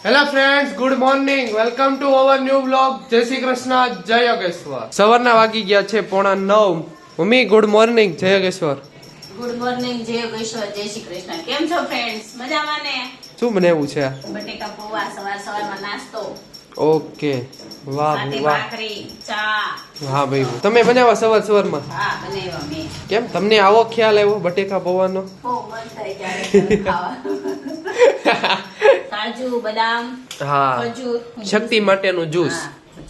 Hello friends good morning welcome to our new blog Jai Shri Krishna જય યોગેશ્વર સવારના વાગી ગયા છે પોણા નવ. મમ્મી ગુડ મોર્નિંગ જય યોગેશ્વર ગુડ મોર્નિંગ જય યોગેશ્વર જય શ્રી કૃષ્ણ કેમ છો ફ્રેન્ડ્સ મજામાં ને શું બનાવ્યું છે? બટેકા પૌવા સવાર સવારમાં નાસ્તો. ઓકે. વાહ વાહ. ચા. હા ભાઈ તમે બનાવ્યા સવાર સવારમાં? હા બનાવ્યા મેં કેમ? તમને આવો ખ્યાલ આવ્યો બટેકા પૌવાનો? બહુ મન થાય ત્યારે ખાવા. કાજુ બદામ હા. શક્તિ માટેનું જ્યુસ.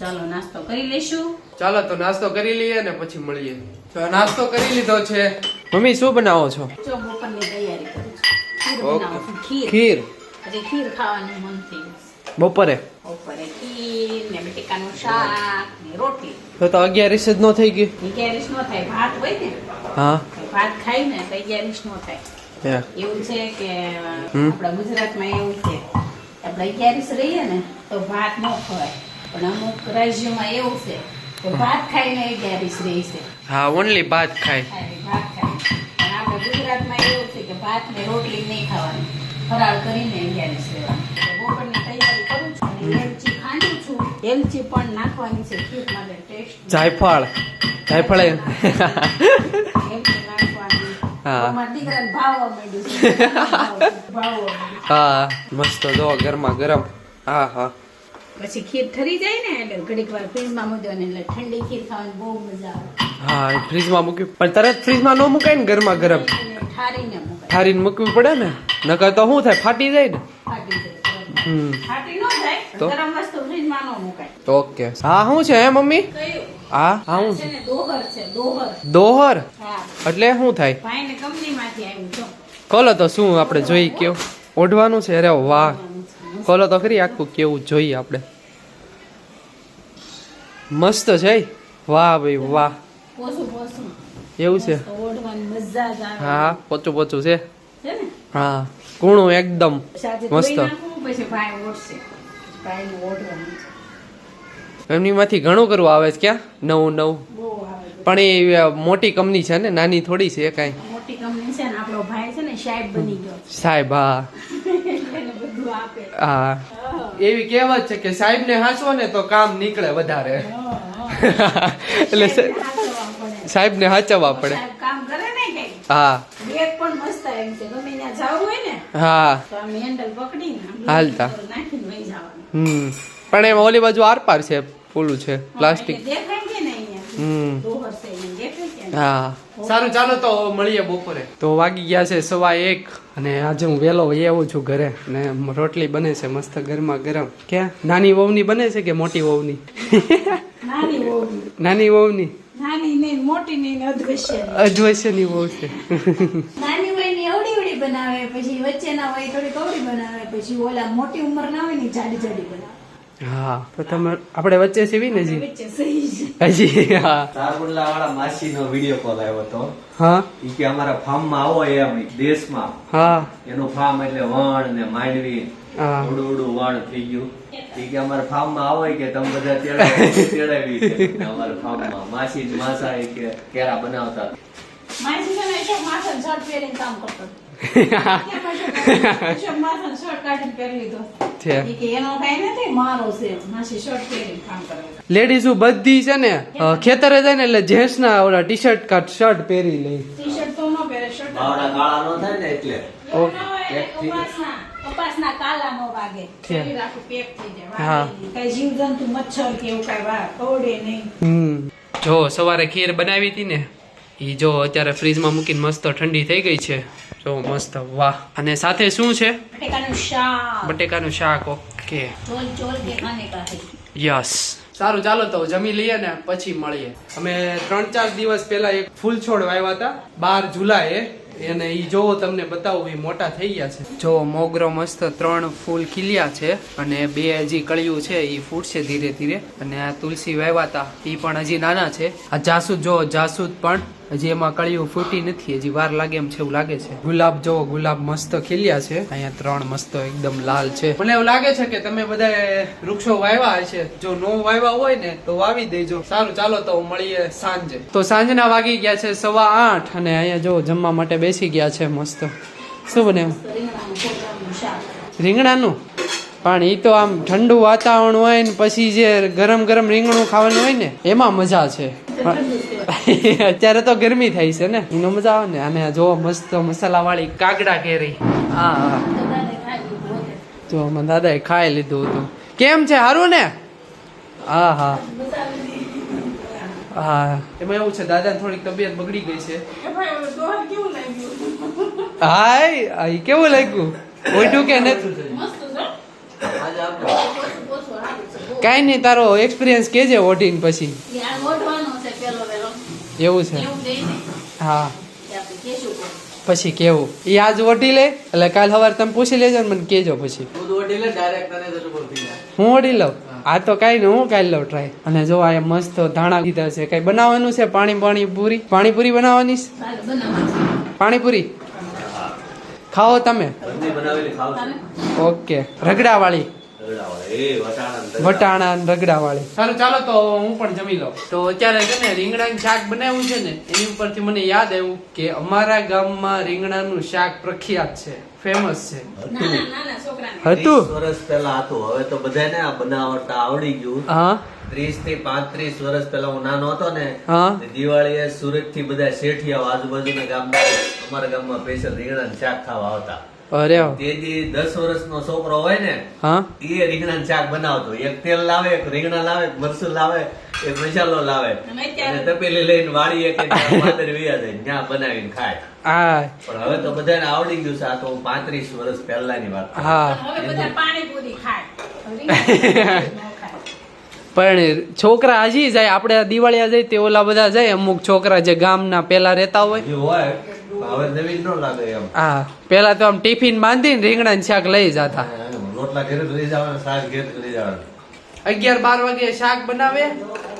ચાલો નાસ્તો કરી લેશું ચાલો તો નાસ્તો કરી લઈએ ને પછી મળીએ. તો નાસ્તો કરી લીધો છે. મમ્મી શું બનાવો છો? જો બપોરની તૈયારી કરું છું. ખીર. ખીર. ખીર? ખીર ખાવાનું મન થઈ બપોરે? બપોરે ખીર ને બટેકાનું શાક ને રોટલી. તો તો અગિયારીસ જ નો થઈ ગઈ. અગિયારીસ નો થાય ભાત હોય ને? હા. ભાત ખાઈ ને તો અગિયારીસ નો થાય. એવું છે કે આપણા ગુજરાતમાં એવું છે. આપણે અગિયારીસ રહીએ ને તો ભાત ન ખવાય. પણ અમુક રાજ્યોમાં એવું છે કે ભાત ખાઈને અગિયારીસ રહી છે. હા ઓનલી ભાત ખાય. ભાત ખાય પણ આપણે ગુજરાતમાં એવું છે કે ભાત ને રોટલી નહીં ખાવાની. ફરાળ કરીને અગિયારીસ રહેવાનું. બપોરની તૈયારી કરું છું એલચી ખાંડું છું. એલચી પણ નાખવાની છે. ખીર માટે ટેસ્ટ જાયફળ. જાયફળ એ- એલચી નાખવાની હા. મસ્ત જો ગરમા ગરમ. હા હા. પછી ખીર ઠરી જાય ને એટલે ઘડીક વાર ફ્રીજમાં મૂકવાની એટલે ઠંડી ખીર ખાવાની બહુ મજા આવે. હા ફ્રીજમાં મૂક્યું. પણ તરત ફ્રીજમાં ન મુકાય ને ગરમા ગરમ. ઠારીને મુકાય. ઠારીને મૂકવી પડે ને? નકર તો શું થાય ફાટી જાય ને? ફાટી જાય ફાટી ન જાય તો? ગરમ વસ્તુ ફ્રીજમાં ન મુકાય. ઓકે. હા શું છે હે મમ્મી? કયું? હા હા હું દોહર છે દોહર. દોહર? હા. એટલે શું થાય? ખોલો તો શું આપણે જોઈ કેવું ઓઢવાનું છે? અરે વાહ. કોલો તો ખરી આખું કેવું જોઈએ આપણે. મસ્ત છે? વાહ ભાઈ વાહ. એવું છે? મસ્ત ઓઢવાની મજા જ આવે. હા પોચું પોચું છે? છે હા કૂણું એકદમ. મસ્ત. પછી ભાઈ ઓઢશે. ભાઈ ઓઢવાનું છે. એમની માંથી ઘણું કરવું આવે છે ક્યાં? નવું નવું. પણ એ મોટી કંપની છે ને નાની થોડી છે કાંઈ. મોટી કંપની છે ને આપણો ભાઈ છે ને સાહેબ બની ગયો સાહેબ હા. હા. એવી કહેવત છે કે સાહેબ ને હાંસવો ને તો કામ નીકળે વધારે. એટલે. સાહેબ ને હાચવવા પડે. કામ કરે ને હા. બેગ પણ મસ્ત એમ છે. ગમે ત્યાં જવું હોય ને હા. તો આમ હેન્ડલ પકડીને હાલતા. નાખીને વહી જવાનું. હમ. પણ એમ ઓલી બાજુ આરપાર છે. પુલું છે પ્લાસ્ટિક? હા. સારું ચાલો તો મળીએ બપોરે. તો વાગી ગયા છે સવા એક અને આજે હું વહેલો એવો આવું છું ઘરે ને રોટલી બને છે મસ્ત ગરમા ગરમ. ક્યાં? નાની વહુની બને છે કે મોટી વહુની? નાની વહુની. અજવશ્યની વહુ છે. બનાવે પછી વચ્ચેના હોય થોડી કવડી બનાવે પછી ઓલા મોટી ઉંમર ના હોય ને જાડી જાડી બનાવે. હા તો તમે આપણે વચ્ચે સીવી ને. હજી હા. સારબુલ્લા વાળા માસી નો વીડિયો કોલ આવ્યો હતો. હા? ઈ કે અમારા ફાર્મમાં આવો એમ દેશમાં. હા. એનું ફાર્મ એટલે વણ ને માંડવી. ઉડું ઉડું વણ થઈ ગયું. ઈ કે અમારા ફાર્મમાં આવો કે તમે બધા તેડાવી છે. અમારા ફાર્મમાં માસી જ માસા કે કેરા બનાવતા માસી છે ને અશોક માથાનો શર્ટ પહેરીને કામ કરતો લેડીઝ બધી છે ને ખેતરે જાય ને એટલે જેન્ટ્સ ના ઓલા ટી શર્ટ કા શર્ટ પહેરી લે ટી-શર્ટ તો ન પહેરે, શર્ટ જ બાવડા પહેરે. કાળા નો થાય ને એટલે એવું ન હોય એટલે કપાસના- કપાસના કાલા ન વાગે. શરીર આખું પેક થઈ જાય, હા. વાગે નહીં. મચ્છર કે એવું કાંઈ વા- નહીં. હમ જો સવારે ખીર બનાવી હતી ને ઈ જો અત્યારે ફ્રીજમાં મૂકીને મસ્ત ઠંડી થઈ ગઈ છે જો મસ્ત વાહ. અને સાથે શું છે? બટેકાનું શાક. ઓકે ચોલ ચોલ કે ખાને કા હૈ. યસ. સારું ચાલો તો જમી લઈએ ને પછી મળીએ. અમે ત્રણ ચાર દિવસ પહેલા એક ફૂલ છોડ વાવ્યા હતા બાર જુલાઈએ. એને ઈ જોવો તમને બતાવું એ મોટા થઈ ગયા છે. જો મોગરો મસ્ત ત્રણ ફૂલ ખીલ્યા છે અને બે હજી કળિયું છે એ ફૂટશે ધીરે ધીરે. અને આ તુલસી વાવ્યા હતા એ પણ હજી નાના છે. આ જાસૂદ જો જાસૂદ પણ હજી એમાં કળિયું ફૂટી નથી, હજી વાર લાગે એમ છે એવું લાગે છે. ગુલાબ જોવો ગુલાબ મસ્ત ખીલ્યા છે. અહીંયા ત્રણ મસ્ત એકદમ લાલ છે. મને એવું લાગે છે કે તમે બધા વૃક્ષો વાવ્યા છે જો નો વાવ્યા હોય ને, તો વાવી દેજો. સારું, ચાલો તો મળીએ સાંજે. તો સાંજના વાગી ગયા છે સવા આઠ અને અહીંયા જો જમવા માટે બેસી ગયા છે મસ્ત. શું બને રીંગણાનું? પણ એ તો આમ ઠંડુ વાતાવરણ હોય ને પછી જે ગરમ ગરમ રીંગણું ખાવાનું હોય ને, એમાં મજા છે. અત્યારે તો ગરમી થાય છે ને. એનો મજા આવે ને. અને જો મસ્ત મસાલા વાળી કાગડા કેરી. હા જો અમારા દાદાએ ખાઈ લીધું હતું. કેમ છે સારું ને? હા હા. હા. એમાં એવું છે, દાદાને થોડીક તબિયત બગડી ગઈ છે. હાય કેવું લાગ્યું? ઓઢું કે નથી? કાંઈ નહીં, તારો એક્સપિરિયન્સ કેજે ઓઢીને પછી. એવું છે? હા. પછી કેવું? એ આજ ઓઢી લે એટલે કાલ સવારે તમે પૂછી લેજો ને મને કેજો પછી. હું ઓઢી લઉં? આ તો કાંઈ નહીં હું કાઢી લઉં ટ્રાય અને જો આ મસ્ત ધાણા દીધા છે કઈ બનાવવાનું છે? પાણી પાણી પૂરી? પાણીપુરી બનાવવાની છે? પાણીપુરી? ખાઓ તમે? ઓકે. રગડા વાળી વટાણા અને રગડા. વાળી સારું ચાલો તો હું પણ જમી લઉં. તો અત્યારે છે ને રીંગણાનું શાક બનાવ્યું છે ને એની ઉપરથી મને યાદ આવ્યું કે અમારા ગામમાં રીંગણાનું શાક પ્રખ્યાત છે ફેમસ છે. હતું. વર્ષ પહેલા હતું. હવે તો બધાને આ બનાવતા આવડી ગયું. હા. ત્રીસથી પાંત્રીસ વર્ષ પહેલા હું નાનો હતો ને દિવાળી દિવાળીએ સુરતથી બધા શેઠિયા આજુબાજુના ગામના અમારા ગામમાં સ્પેશિયલ રીંગણા શાક ખાવા આવતા. અરે વાહ. તે દી દસ વર્ષનો છોકરો હોય ને હા? એ રીંગણા શાક બનાવતો. એક તેલ લાવે એક રીંગણા લાવે એક મરચું લાવે એક મસાલો લાવે. અને તપેલી લઈને વાળી એક ત્યાં પાદર જાય ત્યાં બનાવીને ખાય. હા. પણ હવે તો બધાને આવડી ગયું છે આ તો પાંત્રીસ વર્ષ પહેલાની વાત હા. હવે બધા પાણીપુરી ખાય. પણ છોકરા હજી જાય આપણે દિવાળીયા જાય તે ઓલા બધા જાય અમુક છોકરા જે ગામના પેલા રહેતા હોય. જે હોય હવે નવીન નો લાગે એમ. હા પેલા તો આમ ટિફિન બાંધીને ને શાક લઈ જતા. રોટલા ઘેર લઈ જવાના શાક ઘેર લઈ જવાના. અગિયાર બાર વાગે શાક બનાવે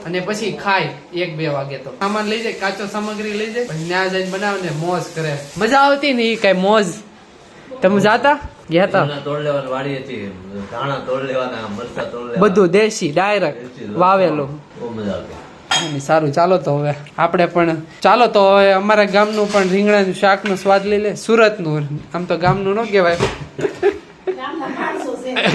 અને પછી ખાય એક બે વાગે તો. સામાન લઈ જાય કાચો સામગ્રી લઈ જાય પછી ત્યાં જઈને બનાવે ને મોજ કરે. મજા આવતી ને એ કઈ મોજ. તમે જાતા? ગયા તા? રીંગણા તોડ લેવાની વાડી હતી ધાણા તોડ લેવાના મરચા તોડ લેવાના. બધું દેશી ડાયરેક્ટ વાવેલું. બહુ મજા આવતી. સારું, ચાલો તો હવે. આપણે પણ, ચાલો તો હવે અમારા ગામનું પણ રીંગણાનું શાકનો સ્વાદ લઈ લે. સુરતનું, આમ તો ગામનું ન કહેવાય.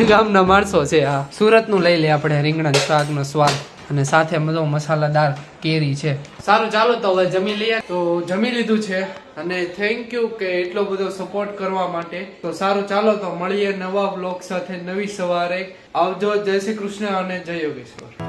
ગામના માણસો છે, હા. સુરતનું લઈ લે આપણે રીંગણાનું શાકનો સ્વાદ. અને સાથે બધો મસાલાદાર કેરી છે. સારું, ચાલો તો હવે જમી લઈએ. તો જમી લીધું છે. અને થેન્ક યુ કે એટલો બધો સપોર્ટ કરવા માટે. તો સારું, ચાલો તો મળીએ નવા બ્લોગ સાથે નવી સવારે. આવજો, જય શ્રી કૃષ્ણ અને જય યોગેશ્વર.